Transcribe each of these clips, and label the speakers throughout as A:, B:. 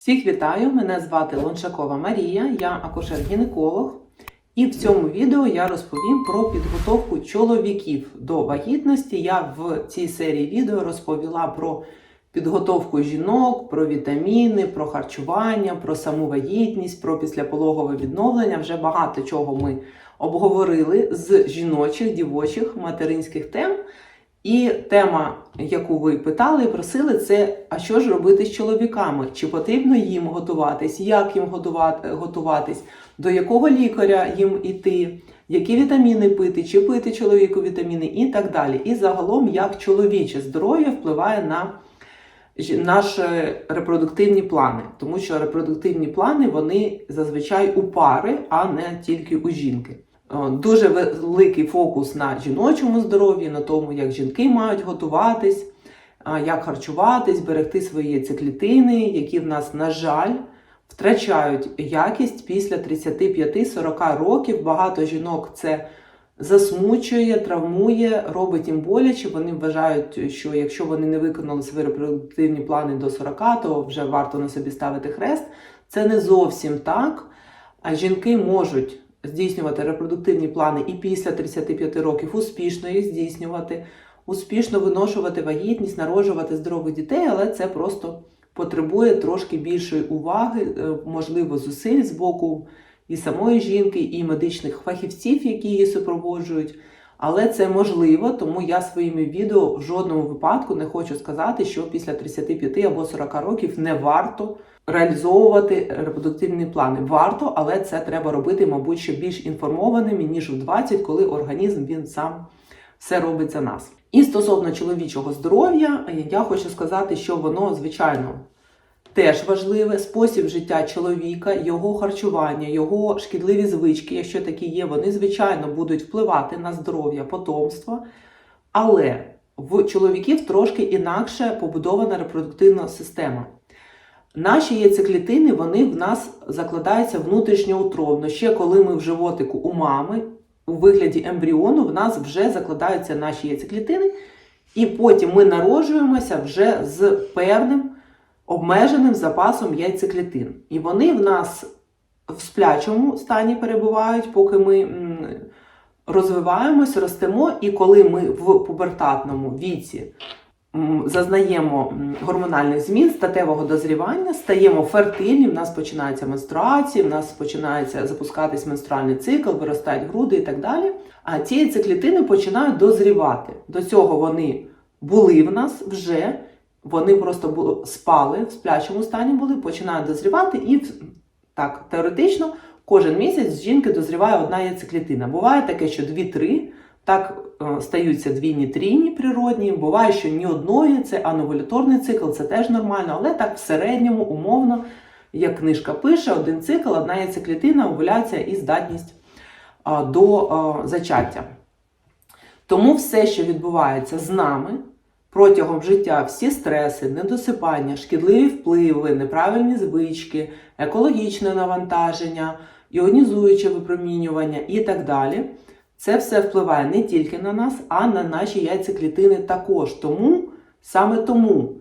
A: Всіх вітаю! Мене звати Лоншакова Марія, я акушер-гінеколог. І в цьому відео я розповім про підготовку чоловіків до вагітності. Я в цій серії відео розповіла про підготовку жінок, про вітаміни, про харчування, про саму вагітність, про післяпологове відновлення. Вже багато чого ми обговорили з жіночих, дівочих, материнських тем. І тема, яку ви питали і просили, це а що ж робити з чоловіками? Чи потрібно їм готуватись, як їм готувати, готуватись, до якого лікаря їм іти, які вітаміни пити, чи пити чоловіку вітаміни і так далі. І загалом, як чоловіче здоров'я впливає на наші репродуктивні плани, тому що репродуктивні плани вони зазвичай у пари, а не тільки у жінки. Е, Дуже великий фокус на жіночому здоров'ї, на тому, як жінки мають готуватись, як харчуватись, берегти свої яйцеклітини, які в нас, на жаль, втрачають якість після 35-40 років. Багато жінок це засмучує, травмує, робить їм боляче. Вони вважають, що якщо вони не виконали свої репродуктивні плани до 40, то вже варто на собі ставити хрест. Це не зовсім так. А жінки можуть здійснювати репродуктивні плани і після 35 років, успішно їх здійснювати, успішно виношувати вагітність, народжувати здорових дітей, але це просто потребує трошки більшої уваги, е, можливо, зусиль з боку і самої жінки, і медичних фахівців, які її супроводжують. Але це можливо, тому я своїми відео в жодному випадку не хочу сказати, що після 35 або 40 років не варто реалізовувати репродуктивні плани. Варто, але це треба робити, мабуть, ще більш інформованими, ніж в 20, коли організм він сам все робить за нас. І стосовно чоловічого здоров'я, я хочу сказати, що воно, звичайно, теж важливе. Спосіб життя чоловіка, його харчування, його шкідливі звички, якщо такі є, вони, звичайно, будуть впливати на здоров'я потомства. Але в чоловіків трошки інакше побудована репродуктивна система. Наші яйцеклітини вони в нас закладаються внутрішньоутробно. Ще коли ми в животику у мами, у вигляді ембріону, в нас вже закладаються наші яйцеклітини, і потім ми народжуємося вже з певним обмеженим запасом яйцеклітин. І вони в нас в сплячому стані перебувають, поки ми розвиваємось, ростемо, і коли ми в пубертатному віці зазнаємо гормональних змін, статевого дозрівання, стаємо фертильні, в нас починаються менструації, в нас починається запускатись менструальний цикл, виростають груди і так далі. А ці яйцеклітини починають дозрівати. До цього вони були в нас вже, вони просто спали в сплячому стані були, починають дозрівати і так, теоретично кожен місяць з жінки дозріває одна яйцеклітина. Буває таке, що 2-3, так е, стаються двійні трійні природні. Буває, що ні одної, це ановуляторний цикл, це теж нормально, але так в середньому, умовно, як книжка пише, один цикл, одна яйцеклітина, овуляція і здатність до зачаття. Тому все, що відбувається з нами протягом життя, всі стреси, недосипання, шкідливі впливи, неправильні звички, екологічне навантаження, іонізуюче випромінювання і так далі. Це все впливає не тільки на нас, а на наші яйцеклітини також. Тому саме тому,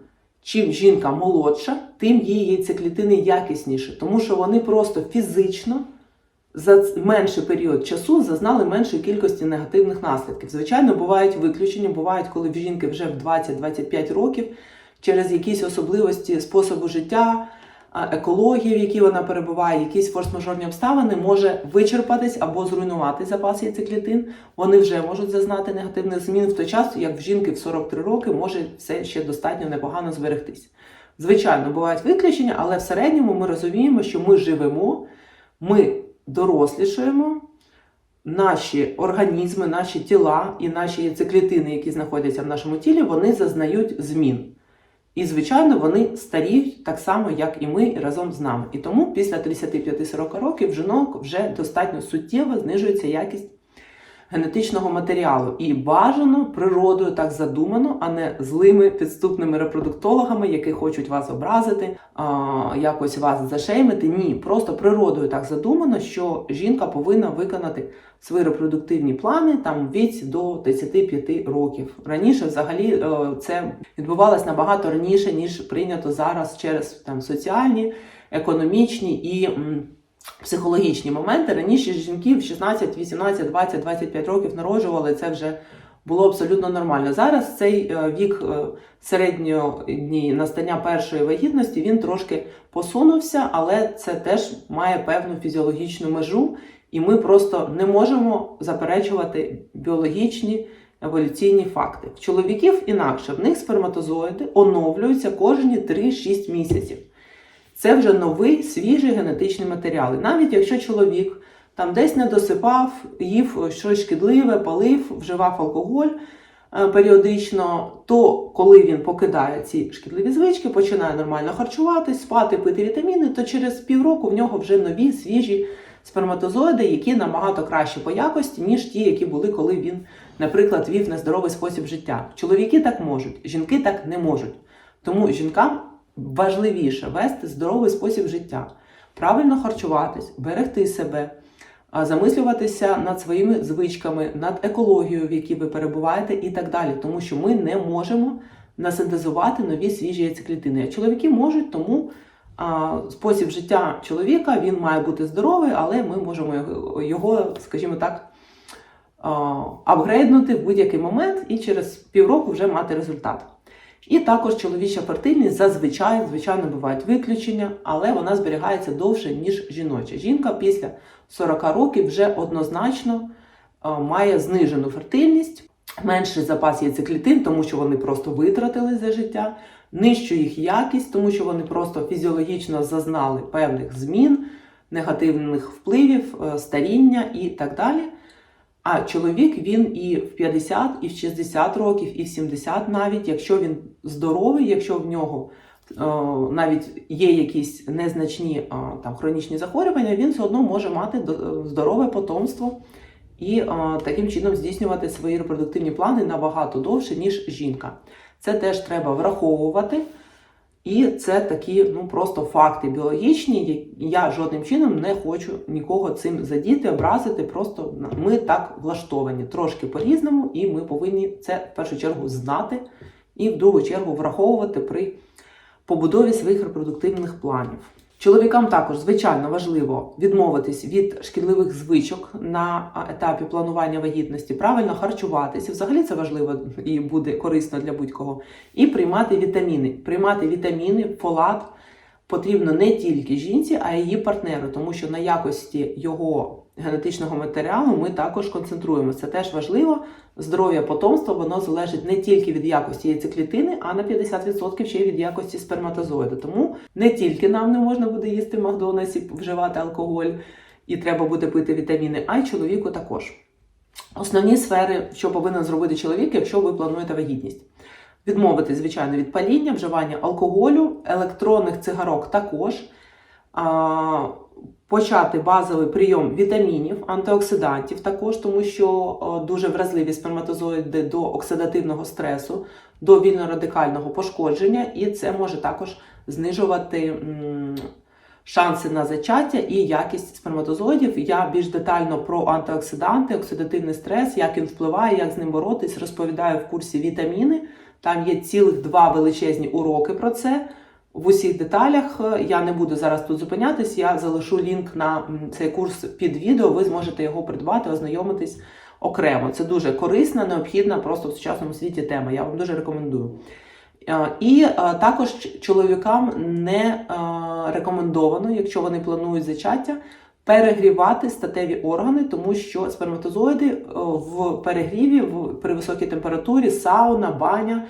A: чим жінка молодша, тим її яйцеклітини якісніші, тому що вони просто фізично за менший період часу зазнали меншої кількості негативних наслідків. Звичайно, бувають виключення, бувають, коли в жінки вже в 20-25 років через якісь особливості способу життя, екології, в якій вона перебуває, якісь форс-мажорні обставини може вичерпатись або зруйнувати запас яйцеклітин. Вони вже можуть зазнати негативних змін в той час, як в жінки в 43 роки може все ще достатньо непогано зберегтись. Звичайно, бувають виключення, але в середньому ми розуміємо, що ми живемо, ми дорослішаємо, наші організми, наші тіла і наші яйцеклітини, які знаходяться в нашому тілі, вони зазнають змін. І, звичайно, вони старіють так само, як і ми разом з нами. І тому після 35-40 років жінок вже достатньо суттєво знижується якість генетичного матеріалу і бажано природою так задумано, а не злими підступними репродуктологами, які хочуть вас образити, а, якось вас зашеймити. Ні, просто природою так задумано, що жінка повинна виконати свої репродуктивні плани там віці до 35 років. Раніше, взагалі, е, це відбувалось набагато раніше ніж прийнято зараз через там соціальні, економічні і. Психологічні моменти раніше жінки в 16, 18, 20, 25 років народжували це вже було абсолютно нормально. Зараз цей е, вік е, середньої настання першої вагітності він трошки посунувся, але це теж має певну фізіологічну межу, і ми просто не можемо заперечувати біологічні еволюційні факти. В чоловіків інакше в них сперматозоїди оновлюються кожні 3-6 місяців. Це вже новий свіжий генетичний матеріал. І навіть якщо чоловік там десь не досипав, їв щось шкідливе, палив, вживав алкоголь е, періодично, то коли він покидає ці шкідливі звички, починає нормально харчуватись, спати, пити вітаміни, то через півроку в нього вже нові свіжі сперматозоїди, які набагато краще по якості, ніж ті, які були, коли він, наприклад, вів нездоровий спосіб життя. Чоловіки так можуть, жінки так не можуть. Тому жінкам важливіше вести здоровий спосіб життя, правильно харчуватись, берегти себе, замислюватися над своїми звичками, над екологією, в якій ви перебуваєте, і так далі. Тому що ми не можемо насинтезувати нові свіжі яйцеклітини. Чоловіки можуть, тому а, спосіб життя чоловіка він має бути здоровий, але ми можемо його, скажімо так, апгрейднути в будь-який момент і через півроку вже мати результат. І також чоловіча фертильність зазвичай, звичайно, бувають виключення, але вона зберігається довше, ніж жіноча. Жінка після 40 років вже однозначно е, має знижену фертильність, менший запас яйцеклітин, тому що вони просто витратили за життя, нижчу їх якість, тому що вони просто фізіологічно зазнали певних змін, негативних впливів, е, старіння і так далі. А чоловік він і в 50, і в 60 років, і в 70 навіть, якщо він здоровий, якщо в нього е, навіть є якісь незначні е, там хронічні захворювання, він все одно може мати здорове потомство і е, таким чином здійснювати свої репродуктивні плани набагато довше, ніж жінка. Це теж треба враховувати. І це такі ну просто факти біологічні. Я жодним чином не хочу нікого цим задіти, образити. Просто ми так влаштовані трошки по-різному, і ми повинні це в першу чергу знати і в другу чергу враховувати при побудові своїх репродуктивних планів. Чоловікам також звичайно важливо відмовитись від шкідливих звичок на етапі планування вагітності, правильно харчуватися. Взагалі це важливо і буде корисно для будь-кого. І приймати вітаміни. Приймати вітаміни, фолат потрібно не тільки жінці, а й її партнеру, тому що на якості його генетичного матеріалу ми також концентруємося. Це теж важливо. Здоров'я потомства воно залежить не тільки від якості яйцеклітини, а на 50% ще й від якості сперматозоїду. Тому не тільки нам не можна буде їсти в Макдональдсі, вживати алкоголь і треба буде пити вітаміни, а й чоловіку також. Основні сфери, що повинен зробити чоловік, якщо ви плануєте вагітність. Відмовити, звичайно, від паління, вживання алкоголю, електронних цигарок також. Почати базовий прийом вітамінів, антиоксидантів також, тому що дуже вразливі сперматозоїди до оксидативного стресу, до вільнорадикального пошкодження, і це може також знижувати шанси на зачаття і якість сперматозоїдів. Я більш детально про антиоксиданти, оксидативний стрес, як він впливає, як з ним боротись, розповідаю в курсі вітаміни. Там є цілих два величезні уроки про це. В усіх деталях я не буду зараз тут зупинятись. Я залишу лінк на цей курс під відео. Ви зможете його придбати, ознайомитись окремо. Це дуже корисна, необхідна просто в сучасному світі тема. Я вам дуже рекомендую. Е, І е, також чоловікам не е, рекомендовано, якщо вони планують зачаття, перегрівати статеві органи, тому що сперматозоїди в перегріві при високій температурі, сауна, баня,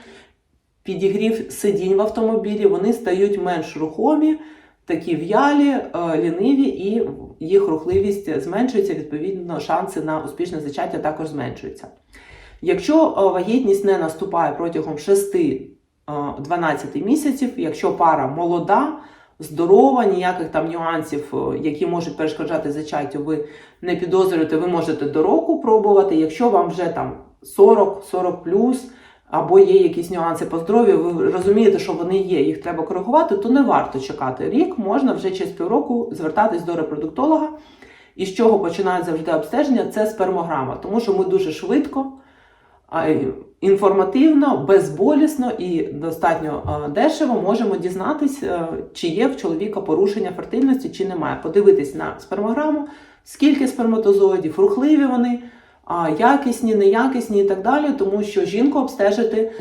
A: підігрів сидінь в автомобілі, вони стають менш рухомі, такі в'ялі, е, ліниві, і їх рухливість зменшується, відповідно, шанси на успішне зачаття також зменшуються. Якщо е, вагітність не наступає протягом 6-12 місяців, якщо пара молода, здорова, ніяких там нюансів, е, які можуть перешкоджати зачаттю, ви не підозрюєте, ви можете до року пробувати. Якщо вам вже там 40, 40 плюс, або є якісь нюанси по здоров'ю, ви розумієте, що вони є, їх треба коригувати, то не варто чекати рік, можна вже через півроку звертатись до репродуктолога. І з чого починають завжди обстеження, це спермограма, тому що ми дуже швидко, інформативно, безболісно і достатньо дешево можемо дізнатись, е, чи є в чоловіка порушення фертильності, чи немає. Подивитись на спермограму, скільки сперматозоїдів, рухливі вони, якісні, неякісні і так далі, тому що жінку обстежити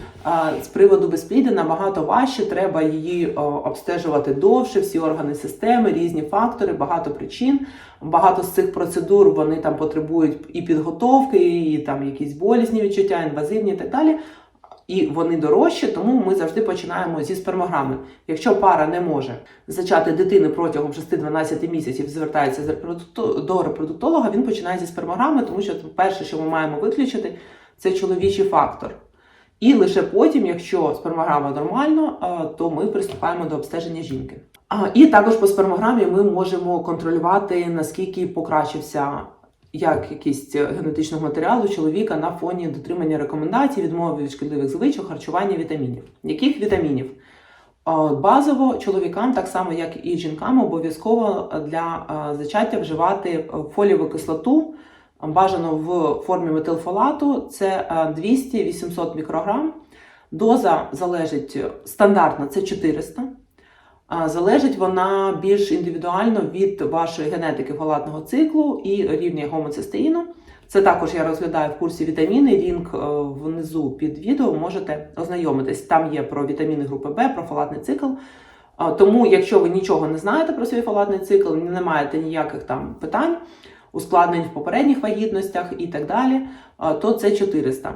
A: з приводу безпліддя набагато важче, треба її обстежувати довше, всі органи системи, різні фактори, багато причин. Багато з цих процедур вони там потребують і підготовки, і там якісь болісні відчуття, інвазивні і так далі. І вони дорожчі, тому ми завжди починаємо зі спермограми. Якщо пара не може зачати дитини протягом 6-12 місяців, звертається до репродуктолога, він починає зі спермограми, тому що перше, що ми маємо виключити, це чоловічий фактор. І лише потім, якщо спермограма нормально, е, то ми приступаємо до обстеження жінки. І також по спермограмі ми можемо контролювати, наскільки покращився як якість генетичного матеріалу чоловіка на фоні дотримання рекомендацій, відмови від шкідливих звичок, харчування вітамінів. Яких вітамінів? Е, Базово чоловікам, так само як і жінкам, обов'язково для е, зачаття вживати е, фолієву кислоту. Бажано в формі метилфолату це е, 200-800 мікрограм. Доза залежить е, стандартна це 400. Залежить вона більш індивідуально від вашої генетики фолатного циклу і рівня гомоцистеїну. Це також я розглядаю в курсі вітаміни. Лінк е, внизу під відео можете ознайомитись. Там є про вітаміни групи Б, про фолатний цикл. Тому, якщо ви нічого не знаєте про свій фолатний цикл, не маєте ніяких там питань, ускладнень в попередніх вагітностях і так далі, то це 400.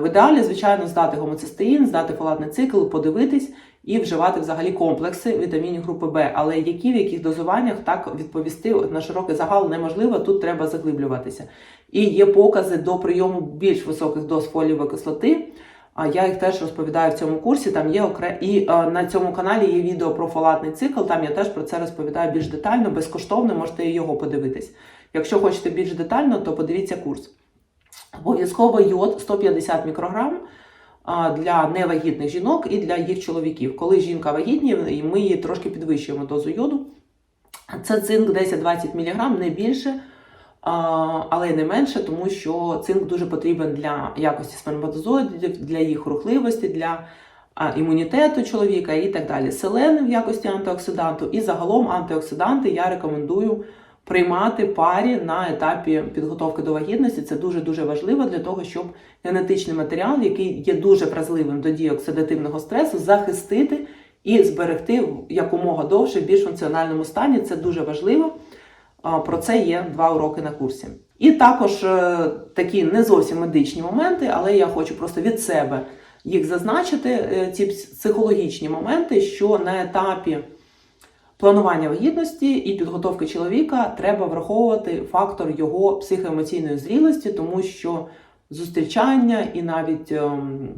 A: В ідеалі, звичайно, здати гомоцистеїн, здати фолатний цикл, подивитись і вживати взагалі комплекси вітамінів групи Б. Але які в яких дозуваннях так відповісти на широкий загал неможливо, тут треба заглиблюватися. І є покази до прийому більш високих доз фолієвої кислоти. А я їх теж розповідаю в цьому курсі. Там є окре... і е, на цьому каналі є відео про фолатний цикл. Там я теж про це розповідаю більш детально, безкоштовно можете його подивитись. Якщо хочете більш детально, то подивіться курс. Обов'язково йод 150 мікрограм для невагітних жінок і для їх чоловіків. Коли жінка вагітні, ми її трошки підвищуємо дозу йоду. Це цинк 10-20 мг, не більше, але й не менше, тому що цинк дуже потрібен для якості сперматозоїдів, для їх рухливості, для імунітету чоловіка і так далі. Селен в якості антиоксиданту і загалом антиоксиданти я рекомендую приймати парі на етапі підготовки до вагітності. Це дуже дуже важливо для того, щоб генетичний матеріал, який є дуже вразливим до дії оксидативного стресу, захистити і зберегти якомога довше в більш функціональному стані. Це дуже важливо. Про це є два уроки на курсі. І також е, такі не зовсім медичні моменти, але я хочу просто від себе їх зазначити, е, ці психологічні моменти, що на етапі планування вагітності і підготовки чоловіка треба враховувати фактор його психоемоційної зрілості, тому що зустрічання і навіть ем,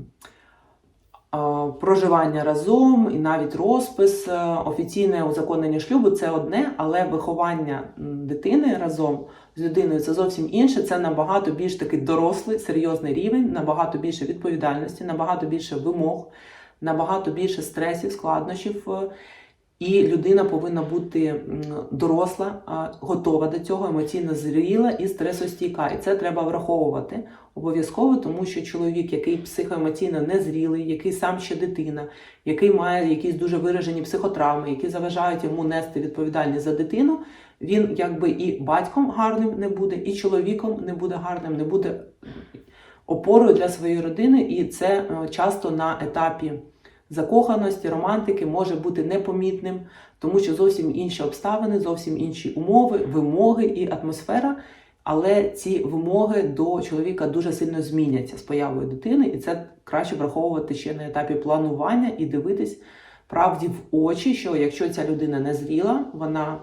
A: проживання разом, і навіть розпис, е, офіційне узаконення шлюбу це одне, але виховання дитини разом з людиною це зовсім інше. Це набагато більш такий дорослий, серйозний рівень, набагато більше відповідальності, набагато більше вимог, набагато більше стресів, складнощів. І людина повинна бути доросла, готова до цього, емоційно зріла і стресостійка. І це треба враховувати обов'язково, тому що чоловік, який психоемоційно незрілий, який сам ще дитина, який має якісь дуже виражені психотравми, які заважають йому нести відповідальність за дитину, він якби і батьком гарним не буде, і чоловіком не буде гарним, не буде опорою для своєї родини, і це е, часто на етапі закоханості, романтики може бути непомітним, тому що зовсім інші обставини, зовсім інші умови, вимоги і атмосфера. Але ці вимоги до чоловіка дуже сильно зміняться з появою дитини, і це краще враховувати ще на етапі планування і дивитись правді в очі, що якщо ця людина не зріла, вона,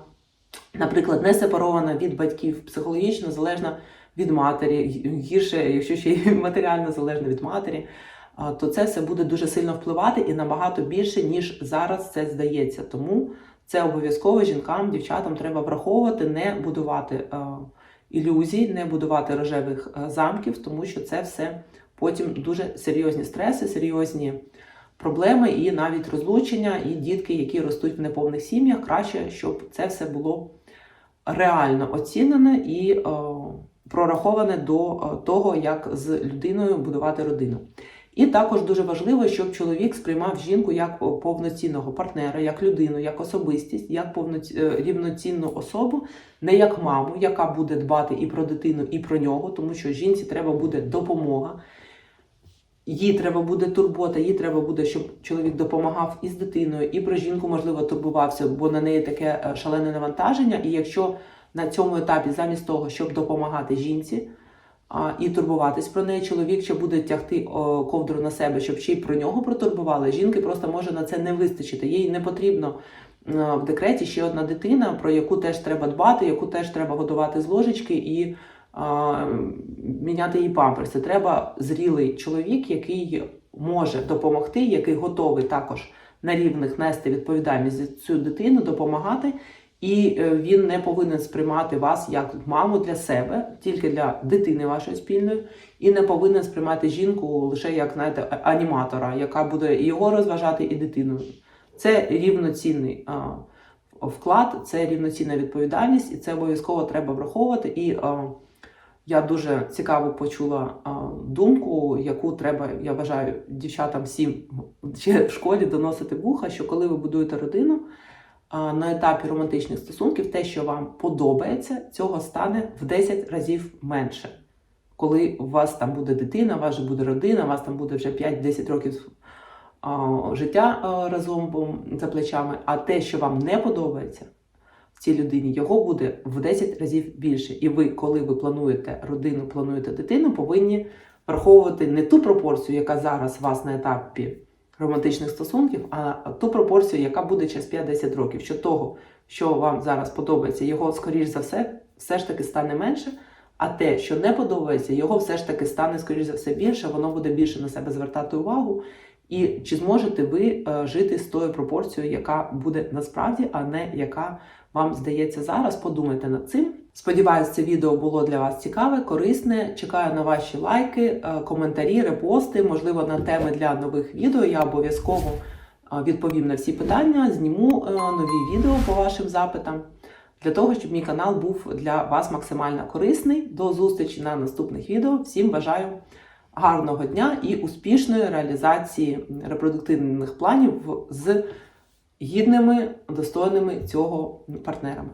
A: наприклад, не сепарована від батьків, психологічно залежна від матері, гірше, якщо ще й матеріально залежна від матері, то це все буде дуже сильно впливати і набагато більше, ніж зараз це здається. Тому Це обов'язково жінкам, дівчатам треба враховувати, не будувати е, ілюзій, не будувати рожевих е, замків, тому що це все потім дуже серйозні стреси, серйозні проблеми і навіть розлучення, і дітки, які ростуть в неповних сім'ях, краще, щоб це все було реально оцінене і е, прораховане до е, того, як з людиною будувати родину. І також дуже важливо, щоб чоловік сприймав жінку як повноцінного партнера, як людину, як особистість, як е, рівноцінну особу, не як маму, яка буде дбати і про дитину, і про нього, тому що жінці треба буде допомога. Їй треба буде турбота, їй треба буде, щоб чоловік допомагав і з дитиною, і про жінку, можливо, турбувався, бо на неї таке е, шалене навантаження. І якщо на цьому етапі, замість того, щоб допомагати жінці і турбуватись про неї, чоловік ще буде тягти ковдру на себе, щоб ще й про нього протурбували. Жінки просто може на це не вистачити. Їй не потрібно е, в декреті ще одна дитина, про яку теж треба дбати, яку теж треба годувати з ложечки і а, міняти їй памперси. Треба зрілий чоловік, який може допомогти, який готовий також на рівних нести відповідальність за цю дитину, допомагати. І е, він не повинен сприймати вас як маму для себе, тільки для дитини вашої спільної, і не повинен сприймати жінку лише як знаєте, аніматора, яка буде його розважати, і дитину. Це рівноцінний а, вклад, це рівноцінна відповідальність, і це обов'язково треба враховувати. І а, я дуже цікаво почула а, думку, яку треба, я вважаю, дівчатам всім ще в школі доносити вуха, що коли ви будуєте родину, на етапі романтичних стосунків те, що вам подобається, цього стане в 10 разів менше. Коли у вас там буде дитина, у вас же буде родина, у вас там буде вже 5-10 років а, життя а, разом за плечами, а те, що вам не подобається в цій людині, його буде в 10 разів більше. І ви, коли ви плануєте родину, плануєте дитину, повинні враховувати не ту пропорцію, яка зараз у вас на етапі романтичних стосунків, а ту пропорцію, яка буде через 5-10 років. Що того, що вам зараз подобається, його, скоріш за все, все ж таки стане менше. А те, що не подобається, його все ж таки стане, скоріш за все, більше, воно буде більше на себе звертати увагу. І чи зможете ви е, жити з тою пропорцією, яка буде насправді, а не яка вам здається зараз? Подумайте над цим. Сподіваюсь, це відео було для вас цікаве, корисне. Чекаю на ваші лайки, е, коментарі, репости, можливо, на теми для нових відео. Я обов'язково е, відповім на всі питання, зніму нові відео по вашим запитам. Для того, щоб мій канал був для вас максимально корисний. До зустрічі на наступних відео. Всім бажаю гарного дня і успішної реалізації репродуктивних планів з гідними, достойними цього партнерами.